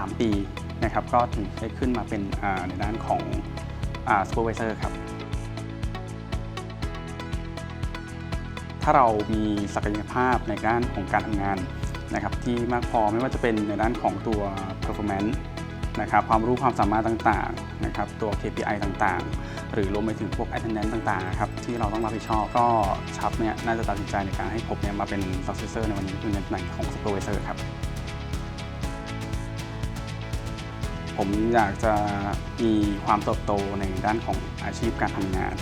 3 ปีนะครับก็ถึงได้ขึ้นมาเป็นในด้านของซูเปอร์วิเซอร์ครับ ถ้าเรามีศักยภาพในด้านของการทำงานนะครับที่มากพอไม่ว่าจะเป็นในด้านของตัว performance นะครับความรู้ความสามารถต่างๆนะครับตัว KPI ต่างๆ หรือรวมไปถึงพวก attendance ต่างๆครับที่เราต้องรับผิดชอบก็ชับเนี่ยน่าจะตัดสินใจในการให้ผมเนี่ยมาเป็น successor ในวันนี้คือในตำแหน่งของ supervisor ครับ ผมอยากจะมีความเติบโตในด้านของอาชีพการทำงาน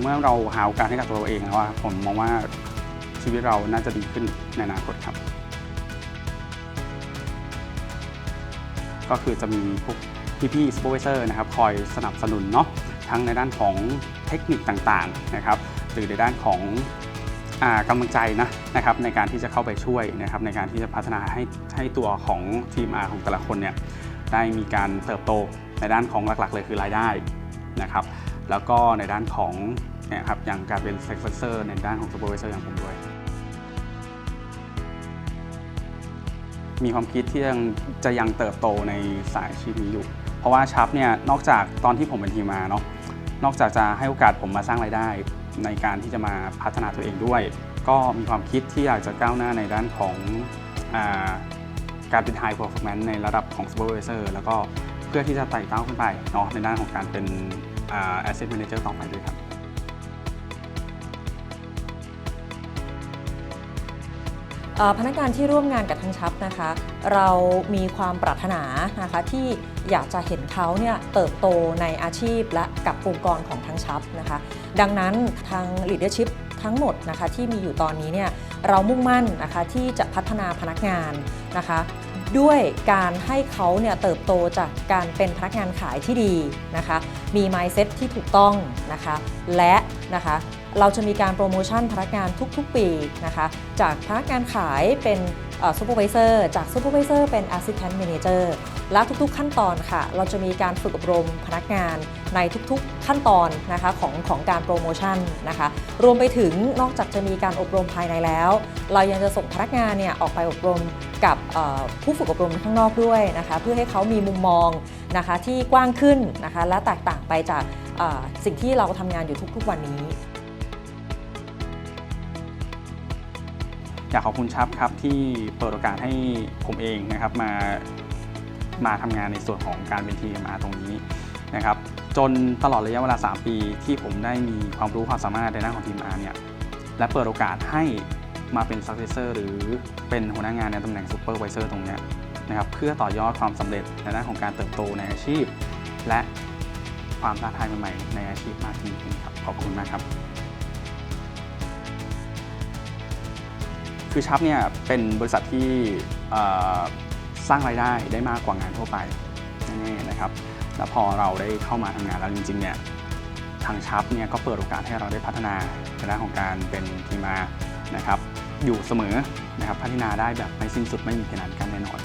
เมื่อเราหาโอกาสให้กับตัวเราเองแล้วอะผมมองว่าชีวิตเราน่าจะดีขึ้นในอนาคตครับ ก็คือจะมีพวกพี่ๆ supervisor นะครับคอยสนับสนุนเนาะทั้งในด้านของเทคนิคต่างๆนะครับหรือในด้านของอกำลังใจนะนะครับในการที่จะเข้าไปช่วยนะครับในการที่จะพัฒนาให้ให้ตัวของทีม R ของแต่ละคนเนี่ย ได้มีการเติบโตในด้านของหลักๆ เลยคือรายได้นะครับ แล้วก็ในด้านของเนี่ยครับอย่างการเป็น successor ในด้านของ supervisor อย่างผมด้วย มีความคิดที่ยังจะยังเติบโตในสายอาชีพนี้อยู่ เพราะว่าชับเนี่ยนอกจากตอนที่ผมเป็นทีมมาเนาะนอกจากจะให้โอกาสผมมาสร้างรายได้ ในการที่จะมาพัฒนาตัวเองด้วย ก็มีความคิดที่อยากจะก้าวหน้าในด้านของอา การเป็น High Performance ในระดับของ Supervisor แล้วก็เพื่อที่จะไต่เต้าขึ้นไปเนาะในด้านของการเป็นอ่า Asset Manager ต่อไปด้วยครับพนักงานที่ร่วมงานกับทางชับนะคะ เรามีความปรารถนานะคะที่อยากจะเห็นเขาเนี่ยเติบโตในอาชีพและกับองค์กรของทางชับนะคะ ดังนั้นทาง leadership ทั้งหมดนะคะที่มีอยู่ตอนนี้เนี่ยเรามุ่งมั่นนะคะที่จะพัฒนาพนักงานนะคะด้วยการให้เขาเนี่ยเติบโตจากการเป็นพนักงานขายที่ดีนะคะ มี mindset ที่ถูกต้องนะคะ และนะคะเราจะมีการโปรโมชั่นพนักงานทุกๆปีนะคะ จากพนักงานขายเป็นซูเปอร์วิเซอร์จากซูเปอร์วิเซอร์เป็น assistant manager และทุกๆขั้นตอนค่ะ เราจะมีการฝึกอบรมพนักงาน ในทุกๆขั้นตอนนะคะของของการโปรโมชั่นนะคะรวมไปถึงนอกจากจะมีการอบรมภายในแล้ว เรายังจะส่งพนักงานเนี่ยออกไปอบรมกับผู้ฝึกอบรมข้างนอกด้วยนะคะเพื่อให้เขามีมุมมองนะคะที่กว้างขึ้นนะคะและแตกต่างไปจากสิ่งที่เราทำงานอยู่ทุกๆวันนี้อยากขอบคุณชับครับที่เปิดโอกาสให้ผมเองนะครับมามาทำงานในส่วนของการเป็น TMR ตรงนี้นะครับ จนตลอดระยะเวลา 3 ปีที่ผมได้มีความรู้ความสามารถในด้านของ TMR เนี่ยและเปิดโอกาสให้มาเป็น Successor หรือเป็นหัวหน้างานในตำแหน่ง Supervisor ตรงนี้นะครับเพื่อต่อยอดความสำเร็จในด้านของการเติบโตในอาชีพ และความท้าทายใหม่ๆในอาชีพมากยิ่งขึ้นครับขอบคุณมากครับ คือชับเนี่ยเป็นบริษัทที่สร้างรายได้ได้มากกว่างานทั่วไปแน่ๆนะครับ แล้วพอเราได้เข้ามาทำงานแล้วจริงๆเนี่ยทางชับเนี่ยก็เปิดโอกาสให้เราได้พัฒนาในด้านของการเป็นทีมานะครับอยู่เสมอนะครับพัฒนาได้แบบไม่สิ้นสุดไม่มีเพดานกันแน่นอน